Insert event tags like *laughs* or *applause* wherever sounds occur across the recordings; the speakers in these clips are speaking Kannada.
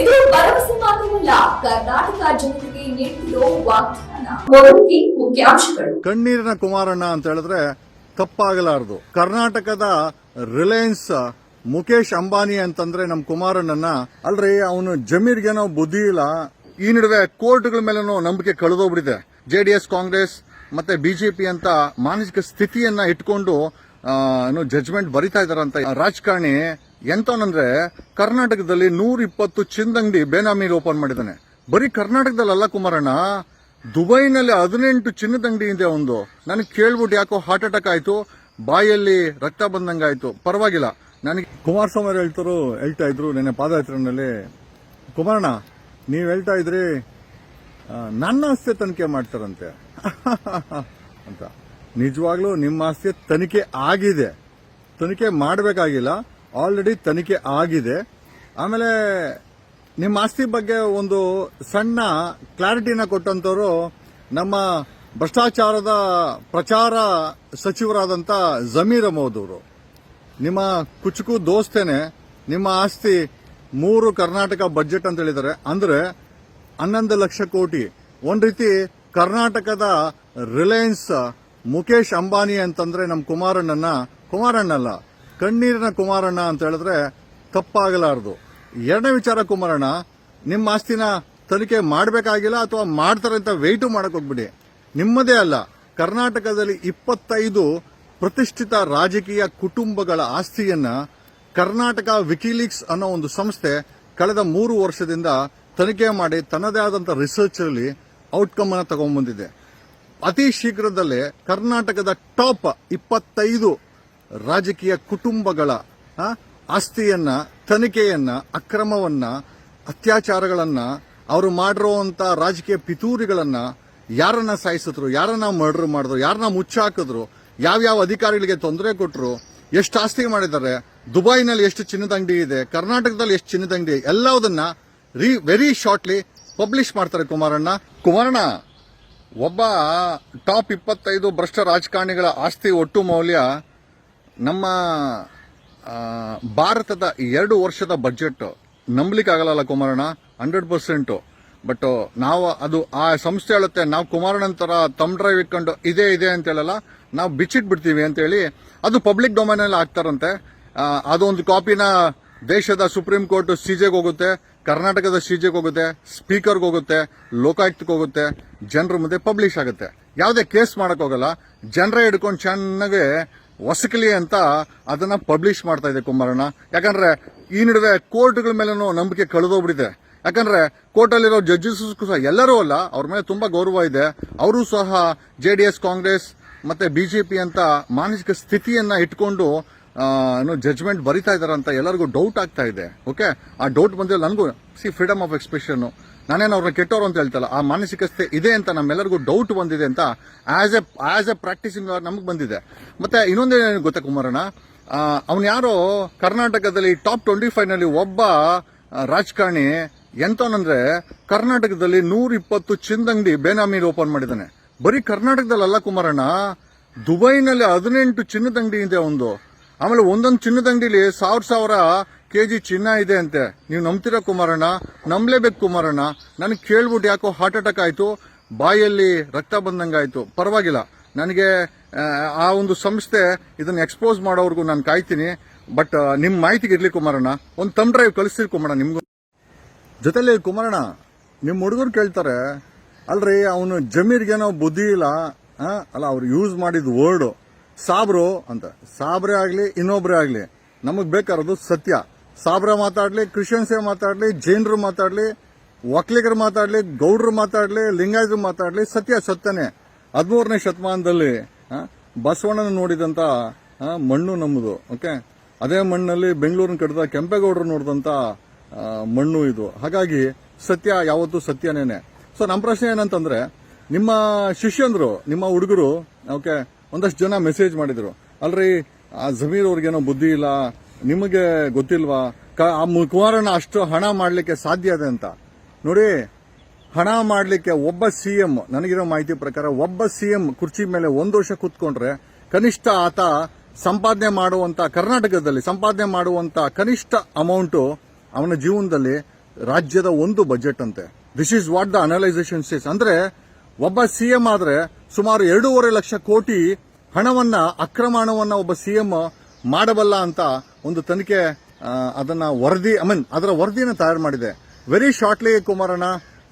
ಇದು ಭರವಸೆ ಮಾತ್ರವಲ್ಲ, ಕರ್ನಾಟಕ ಜನತೆಗೆ ನೀಡಿರೋ ವಾಗ್ದಾನ. ಮುಖ್ಯಾಂಶಗಳು. ಕಣ್ಣೀರಿನ ಕುಮಾರಣ್ಣ ಅಂತ ಹೇಳಿದ್ರೆ ತಪ್ಪಾಗಲಾರದು. ಕರ್ನಾಟಕದ ರಿಲಯನ್ಸ್ ಮುಖೇಶ್ ಅಂಬಾನಿ ಅಂತಂದ್ರೆ ನಮ್ ಕುಮಾರಣ್ಣನ ಅಲ್ರಿ ಅವನು ಜಮೀರ್ಗೇನೋ ಬುದ್ಧಿ ಇಲ್ಲ. ಈ ನಡುವೆ ಕೋರ್ಟ್ಗಳ ಮೇಲೇನೋ ನಂಬಿಕೆ ಕಳೆದೋಗ್ಬಿಟ್ಟಿದೆ. ಎಸ್ ಕಾಂಗ್ರೆಸ್ ಮತ್ತೆ ಬಿಜೆಪಿ ಅಂತ ಮಾನಸಿಕ ಸ್ಥಿತಿಯನ್ನ ಇಟ್ಕೊಂಡು ಜಜ್ಮೆಂಟ್ ಬರಿತಾ ಇದಾರಂತ ರಾಜಕಾರಣಿ ಎಂತವನಂದ್ರೆ ಕರ್ನಾಟಕದಲ್ಲಿ ನೂರ ಇಪ್ಪತ್ತು ಚಿಂದಂಗಡಿ ಬೇನಾಮಿ ಓಪನ್ ಮಾಡಿದ್ದಾನೆ. ಬರೀ ಕರ್ನಾಟಕದಲ್ಲಲ್ಲ ಕುಮಾರಣ್ಣ, ದುಬೈನಲ್ಲಿ ಹದಿನೆಂಟು ಚಿನ್ನದ ಅಂಗಡಿ ಇದೆ ಒಂದು. ನನಗೆ ಕೇಳ್ಬಿಟ್ಟು ಯಾಕೋ ಹಾರ್ಟ್ ಅಟ್ಯಾಕ್ ಆಯ್ತು, ಬಾಯಲ್ಲಿ ರಕ್ತ ಬಂದಂಗಾಯ್ತು ಪರವಾಗಿಲ್ಲ. ನನಗೆ ಕುಮಾರಸ್ವಾಮಿ ಅವ್ರು ಹೇಳ್ತಾರು, ಹೇಳ್ತಾ ಇದ್ರು ನಿನ್ನೆ ಪಾದಯಾತ್ರೆನಲ್ಲಿ ಕುಮಾರಣ್ಣ, ನೀವು ಹೇಳ್ತಾ ಇದ್ರಿ ನನ್ನ ಆಸ್ತಿ ತನಿಖೆ ಮಾಡ್ತಾರಂತೆ. *laughs* ಅಂತ. ನಿಜವಾಗ್ಲೂ ನಿಮ್ಮ ಆಸ್ತಿ ತನಿಖೆ ಆಗಿದೆ. ತನಿಖೆ ಮಾಡಬೇಕಾಗಿಲ್ಲ. ಆಲ್ರೆಡಿ ತನಿಖೆ ಆಗಿದೆ. ಆಮೇಲೆ ನಿಮ್ಮ ಆಸ್ತಿ ಬಗ್ಗೆ ಒಂದು ಸಣ್ಣ ಕ್ಲಾರಿಟಿನ ಕೊಟ್ಟಂತವರು ನಮ್ಮ ಭ್ರಷ್ಟಾಚಾರದ ಪ್ರಚಾರ ಸಚಿವರಾದಂತ ಜಮೀರ್ ಅಹಮದ್ ಅವರು. ನಿಮ್ಮ ಕುಚುಕು ದೋಸ್ತೇನೆ, ನಿಮ್ಮ ಆಸ್ತಿ ಮೂರು ಕರ್ನಾಟಕ ಬಜೆಟ್ ಅಂತ ಹೇಳಿದ್ದಾರೆ. ಅಂದ್ರೆ ಹನ್ನೊಂದು ಲಕ್ಷ ಕೋಟಿ. ಒಂದು ರೀತಿ ಕರ್ನಾಟಕದ ರಿಲಯನ್ಸ್ ಮುಖೇಶ್ ಅಂಬಾನಿ ಅಂತಂದ್ರೆ ನಮ್ಮ ಕುಮಾರಣ್ಣನ ಕುಮಾರಣ್ಣಲ್ಲ ಕಣ್ಣೀರಿನ ಕುಮಾರಣ್ಣ ಅಂತ ಹೇಳಿದ್ರೆ ತಪ್ಪಾಗಲಾರದು. ಎರಡನೇ ವಿಚಾರ ಕುಮಾರಣ್ಣ, ನಿಮ್ಮ ಆಸ್ತಿನ ತನಿಖೆ ಮಾಡಬೇಕಾಗಿಲ್ಲ ಅಥವಾ ಮಾಡ್ತಾರೆ ಅಂತ ವೆಯ್ಟು ಮಾಡಕ್ ಹೋಗ್ಬಿಡಿ. ನಿಮ್ಮದೇ ಅಲ್ಲ, ಕರ್ನಾಟಕದಲ್ಲಿ ಇಪ್ಪತ್ತೈದು ಪ್ರತಿಷ್ಠಿತ ರಾಜಕೀಯ ಕುಟುಂಬಗಳ ಆಸ್ತಿಯನ್ನ ಕರ್ನಾಟಕ ವಿಕಿಲೀಕ್ಸ್ ಅನ್ನೋ ಒಂದು ಸಂಸ್ಥೆ ಕಳೆದ ಮೂರು ವರ್ಷದಿಂದ ತನಿಖೆ ಮಾಡಿ ತನ್ನದೇ ಆದಂಥ ರಿಸರ್ಚ್ ಅಲ್ಲಿ ಔಟ್ಕಮ್ ಅನ್ನ ತಗೊಂಡ್ಬಂದಿದೆ ಅತಿ ಶೀಘ್ರದಲ್ಲೇ ಕರ್ನಾಟಕದ ಟಾಪ್ ಇಪ್ಪತ್ತೈದು ರಾಜಕೀಯ ಕುಟುಂಬಗಳ ಆಸ್ತಿಯನ್ನ, ತನಿಖೆಯನ್ನ, ಅಕ್ರಮವನ್ನ, ಅತ್ಯಾಚಾರಗಳನ್ನ, ಅವರು ಮಾಡಿರುವಂತ ರಾಜಕೀಯ ಪಿತೂರಿಗಳನ್ನ ಯಾರನ್ನ ಸಾಯಿಸಿದ್ರು, ಯಾರನ್ನ ಮರ್ಡರ್ ಮಾಡಿದ್ರು, ಯಾರನ್ನ ಮುಚ್ಚಾಕಿದ್ರು, ಯಾವ್ಯಾವ ಅಧಿಕಾರಿಗಳಿಗೆ ತೊಂದರೆ ಕೊಟ್ಟರು ಎಷ್ಟು ಆಸ್ತಿ ಮಾಡಿದ್ದಾರೆ, ದುಬೈನಲ್ಲಿ ಎಷ್ಟು ಚಿನ್ನದ ಅಂಗಡಿ ಇದೆ, ಕರ್ನಾಟಕದಲ್ಲಿ ಎಷ್ಟು ಚಿನ್ನದ ಅಂಗಡಿ ಎಲ್ಲವುದನ್ನ ರೀ ವೆರಿ ಶಾರ್ಟ್ಲಿ ಪಬ್ಲಿಷ್ ಮಾಡ್ತಾರೆ ಕುಮಾರಣ್ಣ. ಕುಮಾರಣ್ಣ, ಒಬ್ಬ ಟಾಪ್ ಇಪ್ಪತ್ತೈದು ಭ್ರಷ್ಟ ರಾಜಕಾರಣಿಗಳ ಆಸ್ತಿ ಒಟ್ಟು ಮೌಲ್ಯ ನಮ್ಮ ಭಾರತದ ಎರಡು ವರ್ಷದ ಬಜೆಟ್ ನಂಬಲಿಕ್ಕೆ ಆಗಲ್ಲ ಕುಮಾರಣ್ಣ ಹಂಡ್ರೆಡ್ ಪರ್ಸೆಂಟ್ ಬಟ್ ನಾವು ಅದು ಆ ಸಂಸ್ಥೆ ಹೇಳುತ್ತೆ ನಾವು ಕುಮಾರಣ್ಣನ ತರ ತಮ್ ಡ್ರೈವ್ ಇಟ್ಕೊಂಡು ಇದೆ ಇದೆ ಅಂತ ಹೇಳಲ್ಲ ನಾವು ಬಿಚ್ಚಿಟ್ ಬಿಡ್ತೀವಿ ಅಂತ ಹೇಳಿ ಅದು ಪಬ್ಲಿಕ್ ಡೊಮೈನ್ ಅಲ್ಲಿ ಆಗ್ತಾರಂತೆ ಆ, ಅದೊಂದು ಕಾಪಿನ ದೇಶದ ಸುಪ್ರೀಂ ಕೋರ್ಟ್ ಸಿಜೆಗೆ ಹೋಗುತ್ತೆ ಕರ್ನಾಟಕದ ಸಿಜೆಗೆ ಹೋಗುತ್ತೆ ಸ್ಪೀಕರ್ಗೆ ಹೋಗುತ್ತೆ ಲೋಕಾಯುಕ್ತಕ್ಕೆ ಹೋಗುತ್ತೆ ಜನರ ಮುಂದೆ ಪಬ್ಲಿಷ್ ಆಗುತ್ತೆ. ಯಾವುದೇ ಕೇಸ್ ಮಾಡೋಕ್ಕೋಗಲ್ಲ ಜನರೇ ಹಿಡ್ಕೊಂಡು ಚೆನ್ನಾಗಿ ಹೊಸಕಲಿ ಅಂತ ಅದನ್ನ ಪಬ್ಲಿಷ್ ಮಾಡ್ತಾ ಇದೆ ಕುಮಾರಣ್ಣ ಯಾಕಂದ್ರೆ ಈ ನಡುವೆ ಕೋರ್ಟ್ಗಳ ಮೇಲೂ ನಂಬಿಕೆ ಕಳೆದೋಗ್ಬಿಟ್ಟಿದೆ. ಯಾಕಂದ್ರೆ ಕೋರ್ಟಲ್ಲಿರೋ ಜಡ್ಜಸ್ ಸಹ ಎಲ್ಲರೂ ಅಲ್ಲ, ಅವ್ರ ಮೇಲೆ ತುಂಬಾ ಗೌರವ ಇದೆ. ಅವರು ಸಹ ಜೆಡಿಎಸ್ ಕಾಂಗ್ರೆಸ್ ಮತ್ತೆ ಬಿಜೆಪಿ ಅಂತ ಮಾನಸಿಕ ಸ್ಥಿತಿಯನ್ನ ಇಟ್ಕೊಂಡು ಜಜ್ಮೆಂಟ್ ಬರಿತಾ ಅಂತ ಎಲ್ಲರಿಗೂ ಡೌಟ್ ಆಗ್ತಾ ಇದೆ. ಓಕೆ ಆ ಡೌಟ್ ಬಂದ್ರೆ ನನಗೂ ಸಿ ಫ್ರೀಡಮ್ ಆಫ್ ಎಕ್ಸ್ಪ್ರೆಷನ್ ನಾನೇನು ಅವ್ರನ್ನ ಕೆಟ್ಟವರು ಅಂತ ಹೇಳ್ತಲ್ಲ, ಆ ಮಾನಸಿಕತೆ ಇದೆ ಅಂತ ನಮ್ಮೆಲ್ಲರಿಗೂ ಡೌಟ್ ಬಂದಿದೆ ಅಂತ as a as a practicing ನಮಗೆ ಬಂದಿದೆ. ಮತ್ತೆ ಇನ್ನೊಂದೇನು ಗೊತ್ತಾ ಕುಮಾರಣ್ಣ? ಅವನು ಯಾರೋ ಕರ್ನಾಟಕದಲ್ಲಿ ಟಾಪ್ ಟ್ವೆಂಟಿ ಫೈವ್ನಲ್ಲಿ ಒಬ್ಬ ರಾಜಕಾರಣಿ, ಎಂತವನಂದ್ರೆ ಕರ್ನಾಟಕದಲ್ಲಿ ನೂರ ಇಪ್ಪತ್ತು ಚಿಂದಂಗಡಿ ಬೇನಾಮಿ ಓಪನ್ ಮಾಡಿದ್ದಾನೆ. ಬರೀ ಕರ್ನಾಟಕದಲ್ಲಲ್ಲ ಕುಮಾರಣ್ಣ, ದುಬೈನಲ್ಲಿ ಹದಿನೆಂಟು ಚಿನ್ನದಂಗಡಿ ಇದೆ ಒಂದು ಆಮೇಲೆ ಒಂದೊಂದು ಚಿನ್ನದಂಗಡಿಲಿ ಸಾವಿರ ಸಾವಿರ ಸಾವಿರ ಕೆಜಿ ಚಿನ್ನ ಇದೆ ಅಂತೆ. ನೀವು ನಂಬ್ತೀರಾ ಕುಮಾರಣ್ಣ? ನಂಬಲೇಬೇಕು ಕುಮಾರಣ್ಣ. ನನಗೆ ಕೇಳ್ಬಿಟ್ಟು ಯಾಕೋ ಹಾರ್ಟ್ ಅಟ್ಯಾಕ್ ಆಯಿತು. ಬಾಯಲ್ಲಿ ರಕ್ತ ಬಂದಂಗಾಯ್ತು ಪರವಾಗಿಲ್ಲ. ನನಗೆ ಆ, ಒಂದು ಸಂಸ್ಥೆ ಇದನ್ನು ಎಕ್ಸ್ಪೋಸ್ ಮಾಡೋವರೆಗೂ ನಾನು ಕಾಯ್ತೀನಿ. ಬಟ್ ನಿಮ್ಮ ಮಾಹಿತಿಗೆ ಇರಲಿ ಕುಮಾರಣ್ಣ. ಒಂದು ತಮ್ ಡ್ರೈವ್ ಕಳಿಸ್ತೀರಿ ಕುಮಾರಣ್ಣ ನಿಮಗೂ. ಜೊತೆಲಿ ಕುಮಾರಣ್ಣ ನಿಮ್ಮ ಹುಡುಗರು ಕೇಳ್ತಾರೆ ಅಲ್ರಿ ಅವನು ಜಮೀರ್ಗೇನೋ ಬುದ್ಧಿ ಇಲ್ಲ? ಅಲ್ಲ ಅವ್ರು ಯೂಸ್ ಮಾಡಿದ ವರ್ಡು ಸಾಬ್ರು ಅಂತ. ಸಾಬ್ರೆ ಆಗಲಿ ಇನ್ನೊಬ್ಬರೇ ಆಗಲಿ ನಮಗೆ ಬೇಕಾರದು ಸತ್ಯ. ಸಾಬ್ರ ಮಾತಾಡಲಿ ಕ್ರಿಶ್ಚಿಯನ್ಸೇ ಮಾತಾಡಲಿ, ಜೈನರು ಮಾತಾಡಲಿ ಒಕ್ಲಿಗರು ಮಾತಾಡಲಿ, ಗೌಡ್ರು ಮಾತಾಡಲಿ, ಲಿಂಗಾಯತರು ಮಾತಾಡಲಿ, ಸತ್ಯ ಸತ್ಯನೇ. ಹದಿಮೂರನೇ ಶತಮಾನದಲ್ಲಿ ಬಸವಣ್ಣನ ನೋಡಿದಂತ ಮಣ್ಣು ನಮ್ಮದು, ಓಕೆ? ಅದೇ ಮಣ್ಣಲ್ಲಿ ಬೆಂಗಳೂರಿನ ಕಡಿದ ಕೆಂಪೇಗೌಡರು ನೋಡಿದಂತ ಮಣ್ಣು ಇದು. ಹಾಗಾಗಿ ಸತ್ಯ ಯಾವತ್ತೂ ಸತ್ಯನೇನೆ. ಸೊ ನಮ್ಮ ಪ್ರಶ್ನೆ ಏನಂತಂದ್ರೆ, ನಿಮ್ಮ ಶಿಷ್ಯಂದ್ರು, ನಿಮ್ಮ ಹುಡುಗರು, ಓಕೆ, ಒಂದಷ್ಟು ಜನ ಮೆಸೇಜ್ ಮಾಡಿದ್ರು. ಅಲ್ರಿ, ಆ ಜಮೀರ್ ಅವ್ರಿಗೇನೋ ಬುದ್ಧಿ ಇಲ್ಲ ನಿಮಗೆ ಗೊತ್ತಿಲ್ವಾ? ಆ ಕುಮಾರಣ್ಣ ಅಷ್ಟು ಹಣ ಮಾಡಲಿಕ್ಕೆ ಸಾಧ್ಯ ಇದೆ ಅಂತ. ನೋಡಿ, ಹಣ ಮಾಡಲಿಕ್ಕೆ ಒಬ್ಬ ಸಿಎಂ ನನಗಿರೋ ಮಾಹಿತಿ ಪ್ರಕಾರ ಒಬ್ಬ ಸಿಎಂ ಕುರ್ಚಿ ಮೇಲೆ ಒಂದು ವರ್ಷ ಕೂತ್ಕೊಂಡ್ರೆ ಕನಿಷ್ಠ ಆತ ಸಂಪಾದನೆ ಮಾಡುವಂತ ಕರ್ನಾಟಕದಲ್ಲಿ ಸಂಪಾದನೆ ಮಾಡುವಂತ ಕನಿಷ್ಠ ಅಮೌಂಟು ಅವನ ಜೀವನದಲ್ಲಿ ರಾಜ್ಯದ ಒಂದು ಬಜೆಟ್ ಅಂತೆ. This is what the analysation says ಅಂದ್ರೆ ಒಬ್ಬ ಸಿಎಂ ಆದ್ರೆ ಸುಮಾರು ಎರಡೂವರೆ ಲಕ್ಷ ಕೋಟಿ ಹಣವನ್ನ, ಅಕ್ರಮ ಹಣವನ್ನ ಒಬ್ಬ ಸಿಎಂ ಮಾಡಬಲ್ಲ ಅಂತ ಒಂದು ತನಿಖೆ ಅದನ್ನ ವರದಿ ಐ ಮೀನ್ ಅದರ ವರದಿನ ತಯಾರು ಮಾಡಿದೆ. ವೆರಿ ಶಾರ್ಟ್ಲಿ ಕುಮಾರಣ್ಣ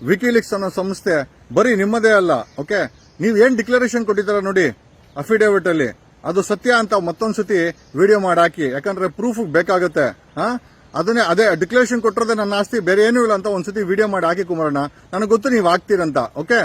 ವಿಕಿಲಿಕ್ಸ್ ಅನ್ನೋ ಸಂಸ್ಥೆ ಬರೀ ನಿಮ್ಮದೇ ಅಲ್ಲ ಓಕೆ ನೀವು ಏನ್ ಡಿಕ್ಲರೇಷನ್ ಕೊಟ್ಟಿದ್ದೀರ ನೋಡಿ ಅಫಿಡೇವಿಟ್ ಅಲ್ಲಿ. ಅದು ಸತ್ಯ ಅಂತ ಮತ್ತೊಂದ್ಸತಿ ವಿಡಿಯೋ ಮಾಡಿ ಹಾಕಿ. ಯಾಕಂದ್ರೆ ಪ್ರೂಫ್ ಬೇಕಾಗುತ್ತೆ ಹಾ ಅದನ್ನೇ, ಅದೇ ಡಿಕ್ಲರೇಷನ್ ಕೊಟ್ಟಿರೋದೇ ನನ್ನ ಆಸ್ತಿ, ಬೇರೆ ಏನೂ ಇಲ್ಲ ಅಂತ ಒಂದ್ಸತಿ ವಿಡಿಯೋ ಮಾಡಿ ಹಾಕಿ ಕುಮಾರಣ್ಣ. ನನಗೆ ಗೊತ್ತು ನೀವು ಆಗ್ತೀರಂತ ಓಕೆ